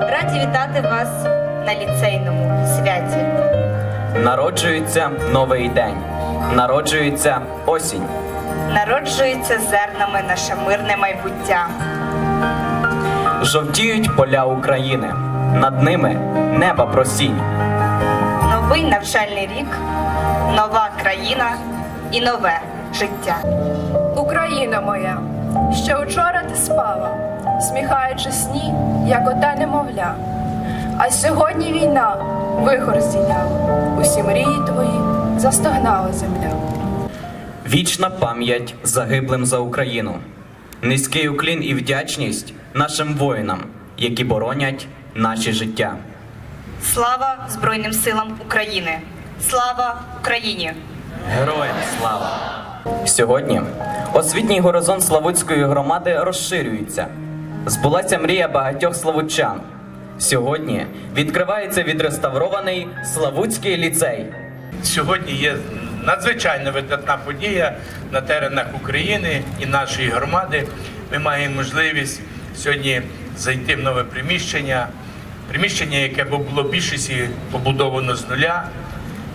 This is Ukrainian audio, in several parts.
привітати вас на ліцейному святі. Народжується новий день, народжується осінь. Народжується зернами наше мирне майбуття. Жовтіють поля України, над ними неба просінь. Новий навчальний рік, нова країна і нове життя. Україна моя, ще вчора ти спала, сміхаючи сні, як ота немовля. А сьогодні війна вихор здійняла, усі мрії твої застогнала земля. Вічна пам'ять загиблим за Україну. Низький уклін і вдячність нашим воїнам, які боронять наші життя. Слава Збройним силам України! Слава Україні! Героям слава! Сьогодні освітній горизонт Славутської громади розширюється. Збулася мрія багатьох славутчан. Сьогодні відкривається відреставрований Славутський ліцей. Сьогодні є надзвичайно видатна подія на теренах України і нашої громади. Ми маємо можливість сьогодні зайти в нове приміщення, приміщення, яке було більшості побудовано з нуля.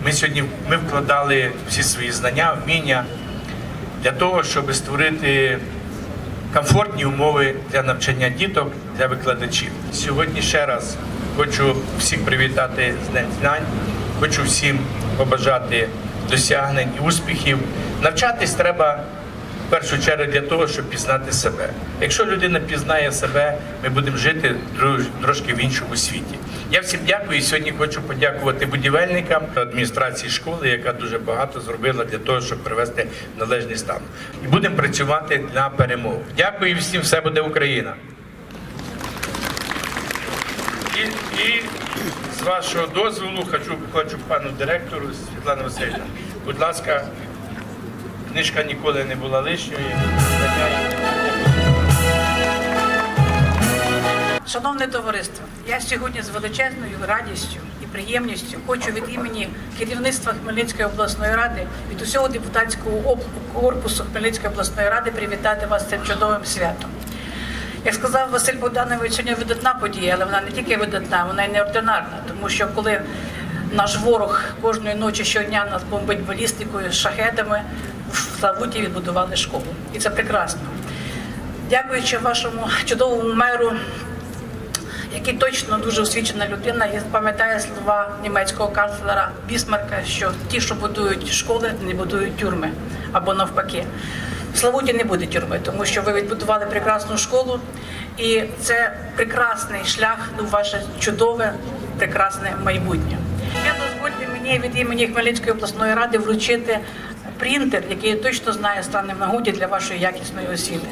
Ми сьогодні ми вкладали всі свої знання, вміння для того, щоб створити комфортні умови для навчання діток, для викладачів. Сьогодні ще раз хочу всіх привітати з Днем знань, хочу всім побажати досягнень і успіхів. Навчатись треба в першу чергу для того, щоб пізнати себе. Якщо людина пізнає себе, ми будемо жити тро- трошки в іншому світі. Я всім дякую. і Сьогодні хочу подякувати будівельникам адміністрації школи, яка дуже багато зробила для того, щоб привести належний стан. І будемо працювати на перемогу. Дякую всім, все буде Україна. І, і з вашого дозволу хочу, хочу пану директору Світлану Васильівну. Будь ласка, книжка ніколи не була лишньою. Шановне товариство, я сьогодні з величезною радістю і приємністю хочу від імені керівництва Хмельницької обласної ради, від усього депутатського корпусу Хмельницької обласної ради привітати вас цим чудовим святом. Як сказав Василь Богданович, сьогодні видатна подія, але вона не тільки видатна, вона й неординарна, тому що коли наш ворог кожної ночі щодня нас бомбить балістикою, шахетами, в Славуті відбудували школу. І це прекрасно. Дякуючи вашому чудовому меру, який точно дуже освічена людина і пам'ятає слова німецького канцлера Бісмарка, що ті, що будують школи, не будують тюрми або навпаки. В Славуті не буде тюрми, тому що ви відбудували прекрасну школу, і це прекрасний шлях у ваше чудове, прекрасне майбутнє. Я дозвольте мені від імені Хмельницької обласної ради вручити принтер, який я точно знаю стане в нагоді для вашої якісної освіти.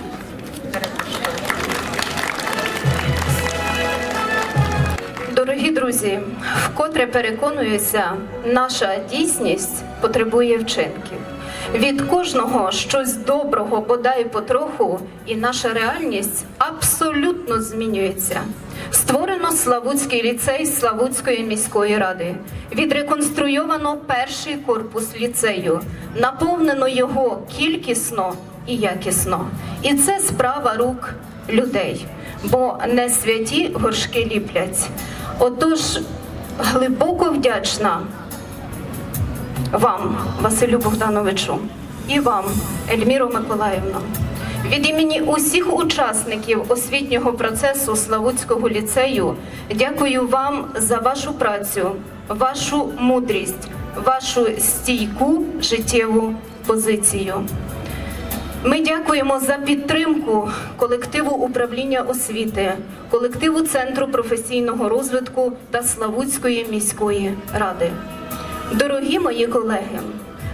Дорогі друзі, вкотре переконуюся, наша дійсність потребує вчинків. Від кожного щось доброго, бодай потроху, і наша реальність абсолютно змінюється. Створено Славутський ліцей Славутської міської ради. Відреконструйовано перший корпус ліцею, наповнено його кількісно і якісно. І це справа рук людей, бо не святі горшки ліплять. Отож, глибоко вдячна вам, Василю Богдановичу, і вам, Ельміро Миколаївна. Від імені усіх учасників освітнього процесу Славутського ліцею дякую вам за вашу працю, вашу мудрість, вашу стійку життєву позицію. Ми дякуємо за підтримку колективу управління освіти, колективу Центру професійного розвитку та Славутської міської ради. Дорогі мої колеги,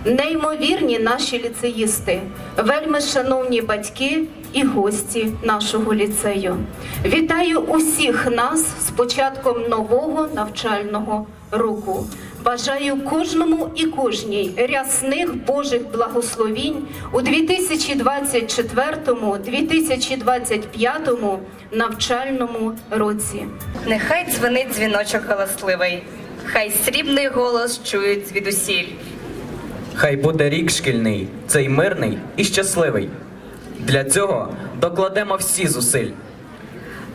неймовірні наші ліцеїсти, вельми шановні батьки і гості нашого ліцею. Вітаю усіх нас з початком нового навчального року. Бажаю кожному і кожній рясних Божих благословінь у 2024-2025 навчальному році. Нехай дзвенить дзвіночок галасливий, хай срібний голос чують звідусіль. Хай буде рік шкільний, цей мирний і щасливий. Для цього докладемо всі зусиль.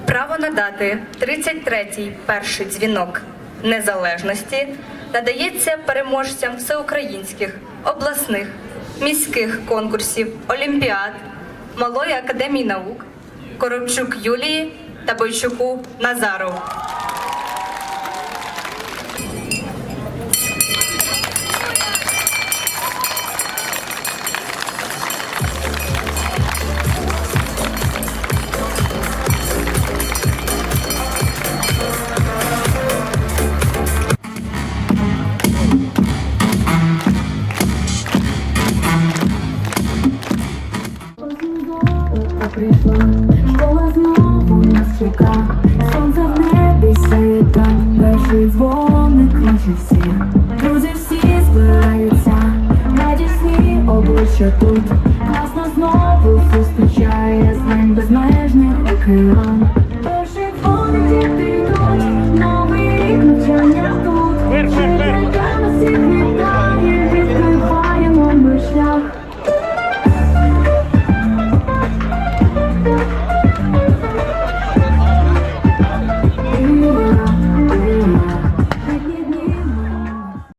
Право надати 33-й перший дзвінок незалежності надається переможцям всеукраїнських, обласних, міських конкурсів, олімпіад, малої академії наук, Коробчук Юлії та Бойчуку Назару. що тут. Нас знову зустрічає знань безмежних океан. Тож як буде діти тут,